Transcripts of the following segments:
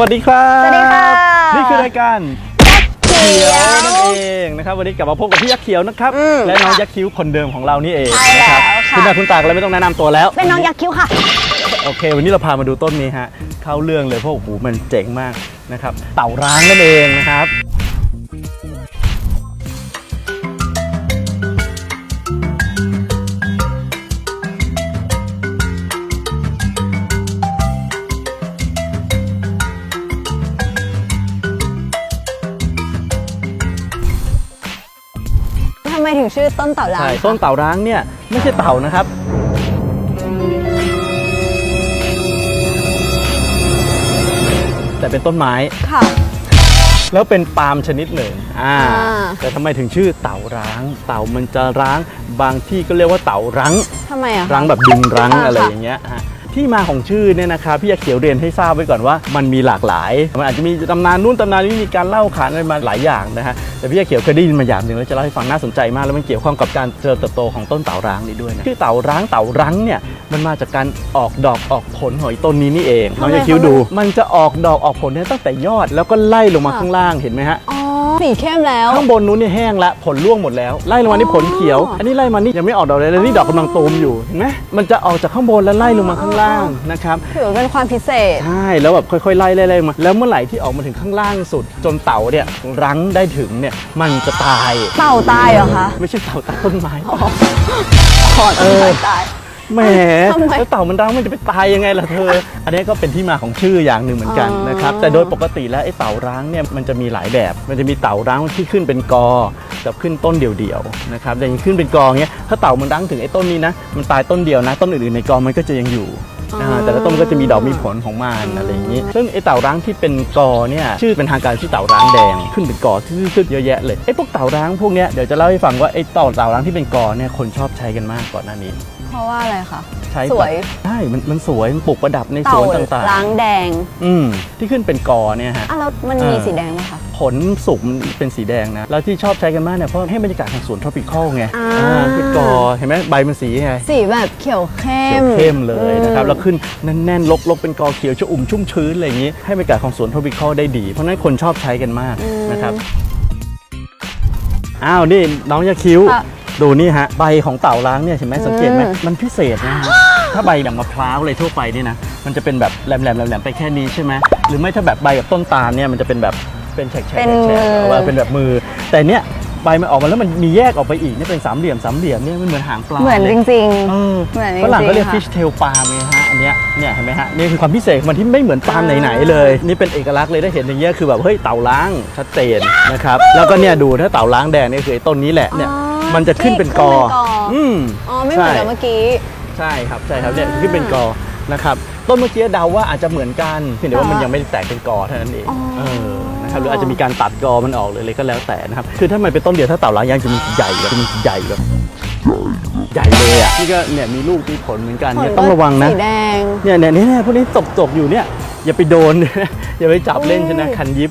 วัสดีครับสวัสดีค่ะ นี่คือรายการเขียวนั่นเองนะครับวันนี้กลับมาพบกับพี่ยักษ์เขียวนะครับอืมและน้องยักษ์คิ้วคนเดิมของเรานี่เองใช่นะครัแล้วค่ะ คุณตาคุณตาก็เลยไม่ต้องแนะนำตัวแล้วเป็นน้องยักษ์คิ้วค่ะ โอเค วันนี้เราพามาดูต้นนี้ฮะเข้าเรื่องเลยเพราะโอ้โหมันเจ๋งมากนะครับเต่าร้างนั่นเองนะครับ ชื่อต้นเต่าลางใช่คะต้นเต่าร้างเนี่ยไม่ใช่เต่านะครับ แต่เป็นต้นไม้ค่ะ แล้วเป็นปาล์มชนิดหนึ่งอ่าอ่า แต่ทำไมถึงชื่อเต่าร้าง เต่ามันจะร้าง บางที่ก็เรียกว่าเต่ารั้ง ทำไมอะคะ รั้งแบบดึงรั้งอ่าอะไรค่ะอย่างเงี้ยฮะ ที่มาของชื่อเนี่ยนะครับพี่อยากเขียวเรียนให้ทราบไว้ก่อนว่ามันมีหลากหลาย มันอาจจะมีตำนานนู่นตำนานนี้มีการเล่าขานอะไรมาหลายอย่างนะฮะแต่พี่อยากเขียวเคยได้ยินมาอย่างหนึ่งแล้วจะเล่าให้ฟังน่าสนใจมากแล้วมันเกี่ยวข้องกับการเจริญเติบโตของต้นเต่าร้างนี้ด้วยนะชื่อเต่าร้างเต่ารั้งเนี่ยมันมาจากการออกดอกออกผลของไอ้ต้นนี้นี่เองน้องอยากคิ้วดู มันจะออกดอกออกผลเนี่ยตั้งแต่ยอดแล้วก็ไล่ลงมาข้างล่างเห็นไหมฮะอ๋อ สีเข้มแล้ว ข้างบนนู้นเนี่ยแห้งละผลร่วงหมดแล้ว ไล่ลงมานี่ผลเขียวอ๋ออัอันนี้ไล่มานี่ยังไม่ออกดอกเลยแล้วนี่ดอกกำลังตูมอยู่เห็นไหมมันจะออกจากข้างบนแล้วไล่ลงมาข้างล่างนะครับถือเป็นความพิเศษ ใช่ แล้วแบบค่อยๆไล่ไล่ไล่มา แล้วเมื่อไหร่ที่ออกมาถึงข้างล่างสุด จนเต่าเนี่ยรั้งได้ถึงเนี่ยมันจะตาย เต่าตายเหรอคะ ไม่ใช่เต่าตายต้นไม้ขอเออตาย แหมทำไมแล้วเต่ามันรั้งมันจะไปตายยังไงล่ะเธอ อันนี้ก็เป็นที่มาของชื่ออย่างหนึ่งเหมือนกันอ๋อนะครับ แต่โดยปกติแล้วไอ้เต่าร้างเนี่ยมันจะมีหลายแบบ มันจะมีเต่าร้างที่ขึ้นเป็นกอกับขึ้นต้นเดี่ยวๆนะครับแต่อยังขึ้นเป็นกอเงี้ยถ้าเต่ามันรั้งถึงไอ้ต้นนี้นะ มันตายต้นเดียวนะ ต้นอื่นๆในกอมันก็จะยังอยู่อ่าแต่ละต้นก็จะมีดอกมีผลของมันอะไรอย่างนี้ ซึ่งไอ้เต่าร้างที่เป็นกอเนี่ยชื่อเป็นทางการชื่อเต่าร้างแดงขึ้นเป็นกอทื่อๆเยอะแยะเลยไอ้พวกเต่าร้างพวกเนี้ยเดี๋ยวจะเล่าให้ฟังว่าไอ้เต่าเต่าร้างที่เป็นกอเนี่ยคนชอบใช้กันมากก่อนหน้านี้ เพราะว่าอะไรคะใช้สวยใช่มันมันสวยมันปลูกประดับในสเต่าวนต่างล้างแดงๆ อืมที่ขึ้นเป็นกอเนี่ยฮะ อะแล้วมันมีเออ สีแดงไหมคะ ผลสุกมันเป็นสีแดงนะ แล้วที่ชอบใช้กันมากเนี่ยเพราะให้บรรยากาศของสวนทรอปิคอลไงอ่า เป็นกอเห็นไหมใบมันสีไงสีแบบเขียวเข้เขียมวเข้มเลยนะครับอืมแล้วขึ้นแน่นๆลกๆเป็นกอเขียวชอุ่มชุ่มชื้นอะไรอย่างนี้ ให้บรรยากาศของสวนทรอปิคอลได้ดี เพราะฉะนั้นคนชอบใช้กันมากนะครับ อ้าวนี่น้องยาคิ้ว ค่ะ ดูนี่ฮะใบของเต่าล้างเนี่ยเห็นไหมสังเกตไหมอืมมันพิเศษนะฮะถ้าใบอย่างมะพร้าวอะไรทั่วไปนี่นะมันจะเป็นแบบแหลมๆแหลมๆไปแค่นี้ใช่ไหมหรือไม่ถ้าแบบใบกับต้นตาลเนี่ยมันจะเป็นแบบเป็นแฉกๆแฉกเป็นๆมือเอาว่าเป็นแบบมือ แต่เนี้ยใบมันออกมาแล้วมันมีแยกออกไปอีกเนี่ยเป็นสามเหลี่ยมสามเหลี่ยมเนี่ยมันเหมือนหางปลาเหมือนลยจริงเออเหมือนจริงๆฝรั่งก็เรียกค่ะ fish tail palm ไงฮะอันเนี้ยเนี่ยเห็นไหมฮะนี่คือความพิเศษของมันที่ไม่เหมือนปาล์มไหนๆเลย นี่เป็นเอกลักษณ์เลยถ้าเห็นอย่างเงี้ยคือแบบเฮ้ยเต่าล้างชัดเจนนะครับแล้วก็เนี่ยดูถ้าเต่าล้างแดงเนี่ยคือไอ้ต้นนี้แหละเนี่ยอ๋อ มันจะขึ้นเป็นกอที่ขึ้นเป็นกออือืมๆอ๋อ ไม่เหมือนกับเมื่อกี้ ใช่ครับ ใช่ครับเนี่ยขึ้นเป็นกอ นะครับ ต้นเมื่อกี้เดาว่าอาจจะเหมือนกันเพียงแต่ว่ามันค่ะยังไม่ได้แตกเป็นกอเท่านั้นเองอ๋อเออ นะครับ หรืออาจจะมีการตัดกอมันออกเลยเลยก็แล้วแต่นะครับ คือถ้ามันเป็นต้นเดียวถ้าเต่าล้างยางจะมีใหญ่แบบมีใหญ่แบบใหญ่เลยอะนี่ก็เนี่ยมีลูกมีผลเหมือนกันเนี่ยต้องระวังนะสีแดงเนี่ยเนี่ยเนี่ยพวกนี้ตกตกอยู่เนี่ยอย่าไปโดนอย่าไปจับเล่นใช่ไหมโอ้ยคันยิบ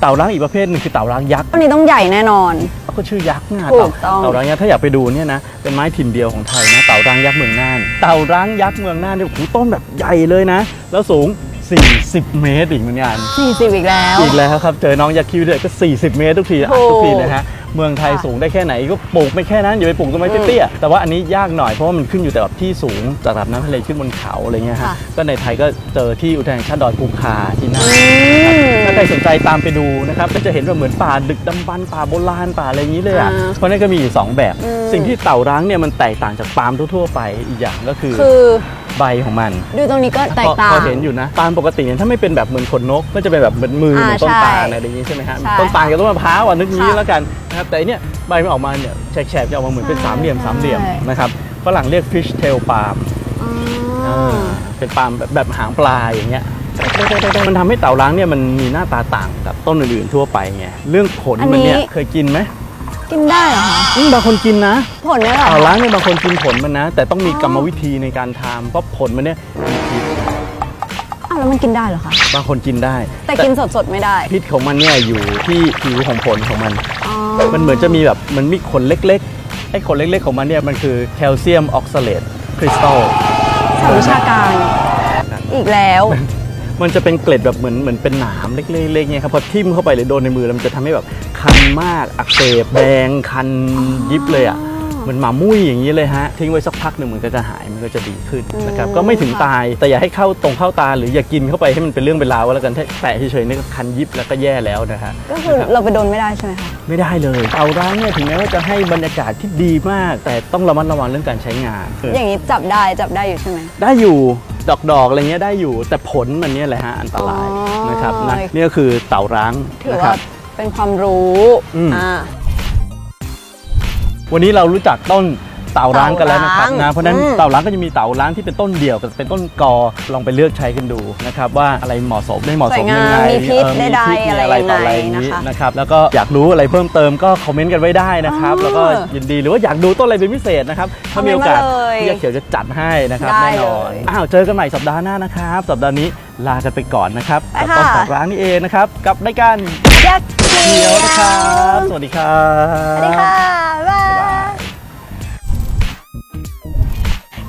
เต่าล้างอีกประเภทหนึ่งคือเต่าล้างยักษ์ต้นนี้ต้องใหญ่แน่นอนเขาก็ชื่อยักษ์นะถูเต่ากต้อง เต่าร้างยักษ์ถ้าอยากไปดูเนี่ยนะเป็นไม้ถิ่นเดียวของไทยนะเต่าร้างยักษ์เมืองน่าน เต่าร้างยักษ์เมืองน่านเนี่ยโอ้โหต้นแบบใหญ่เลยนะ แล้วสูง 40 เมตรอีกเหมือนกัน 40อีกแล้ว อีกแล้วครับ เจอน้องยักษ์คิวเนี่ยก็ 40 เมตรทุกทีอัดทุกทีเลยฮะเมืองไทยค่ะสูงได้แค่ไหนก็ปลูกไม่แค่นั้นอย่าไปปลูกต้นไม้เตี้ยๆแต่ว่าอันนี้ยากหน่อยเพราะว่ามันขึ้นอยู่แต่แบบที่สูงจากระดับน้ำทะเลขึ้นบนเขาอะไรเงี้ยฮะค่ะก็ในไทยก็เจอที่อุทยานแห่งชาติดอยภูคาที่นั่นอืมถ้าใครสนใจตามไปดูนะครับก็จะเห็นว่าเหมือนป่าดึกดำบรรพ์ป่าโบราณป่าอะไรอย่างนี้เลยอะอ่าเพราะนั่นก็มีอยู่สองแบบอืมสิ่งที่เต่าร้างเนี่ยมันแตกต่างจากปาล์มทั่วๆไปอีกอย่างก็คือคือใบของมัน ดูตรงนี้ก็แตกพอต่างพอเห็นอยู่นะปาล์มปกติเนี่ยถ้าไม่เป็นแบบเหมือนขนนกก็จะเป็นแบบเหมือนมืออ่าเหมือนต้นใช่ตาลอะไรอย่างนี้ใช่ไหมฮะใช่ต้นตาลกับต้นมะพร้าวอะนึกงี้ค่ะแล้วกันนะครับ แต่อันเนี่ยใบมันออกมาเนี่ยแฉกๆจะออกมาเหมือนเป็นใช่สามเหลี่ยมสามเหลี่ยมใช่นะครับฝรั่งเรียก fish tail palm อ๋อเป็นปาล์มแบบแบบหางปลาอย่างเงี้ยมันทำให้เต่าล้างเนี่ยมันมีหน้าตาต่างกับต้นอื่นๆทั่วไปไงเรื่องผลมันเนี่ยเคยกินไหมกินได้เหรอคะอืมบางคนกินนะ ผลเนี่ยเหรอเต่าคะล้างเนี่ยบางคนกินผลมันนะ แต่ต้องมีอ๋อกรรมวิธีในการทำเพราะผลมันเนี่ยมีพิษอ้าวแล้วมันกินได้เหรอคะบางคนกินได้ แต่กินสดๆไม่ได้ พิษของมันเนี่ยอยู่ที่ผิวของผลของมันอ๋อ มันเหมือนจะมีแบบมันมีขนเล็กๆไอ้ขนเล็กๆของมันเนี่ยมันคือแคลเซียมออกซาเลตคริสตัลสายวิชาการ อีกแล้ว มันจะเป็นเกล็ดแบบเหมือนเหมือนเป็นหนามเล็กๆๆเนี่ยครับพอทิ่มเข้าไปหรือโดนในมือแล้วมันจะทำให้แบบคันมากอักเสบแดงคันยิบเลยอะ เหมือนหมามุ้ยอย่างนี้เลยฮะทิ้งไว้สักพักหนึ่งมันก็จะหายมันก็จะดีขึ้นนะครับอืมก็ไม่ถึงค่ะตายแต่อย่าให้เข้าตรงเข้าตา หรืออย่ากินเข้าไปให้มันเป็นเรื่องเป็นราวก็แล้วกันถ้าแตะเฉยๆนี่ก็คันยิบแล้วก็แย่แล้วนะฮะก็คือนะครับเราไปโดนไม่ได้ใช่ไหมคะไม่ได้เลยเตาร้างเนี่ยถึงแม้ว่าจะให้บรรยากาศที่ดีมาก แต่ต้องระมัดระวังเรื่องการใช้งาน อย่างนี้จับได้จับได้อยู่ใช่ไหมได้อยู่ดอกดอกๆอะไรเงี้ยได้อยู่แต่ผลมันเนี่ยแหละฮะอันตรายอ๋อนะครับนะนี่ก็คือเต่าร้างถือนะคว่ารับเป็นความรู้อืมอ่า วันนี้เรารู้จักต้นเต่าร้างกันแล้วนะครับเต่าร้างนะเพราะฉะนั้นอืมเต่าร้างก็จะมีเต่าร้างที่เป็นต้นเดี่ยวกับเป็นต้นกอลองไปเลือกใช้กันดูนะครับว่าอะไรเหมาะสมไม่เหมาะสสวยมงายังมไงมีพิษเออมีได้พิษมีอะไรอะไรยังต่ออะไรไงอย่างนะนี้คะนะครับแล้วก็อยากรู้อะไรเพิ่มเติมก็คอมเมนต์กันไว้ได้นะครับอ๋อแล้วก็ยินดีหรือว่าอยากดูต้นอะไรเป็นพิเศษนะครับถ้ามีโอกาสคอมเมนต์มาเลยพี่เขียวจะจัดให้นะครับได้แน่นอนเลยอ้าวเจอกันใหม่สัปดาห์หน้านะครับ สัปดาห์นี้ลากันไปก่อนนะครับไปกัต้นค่ะเต่าร้างนี่เองนะครับกับรายการยักษ์เขีเขียยววนะครับสวัสดีครับสวัสดีค่ะ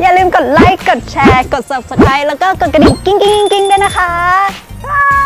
าลืมกดไลค์ กดแชร์ กด subscribe แล้วก็กดกระดิ่งกิ้งกิ้งกิ้งด้วยนะคะ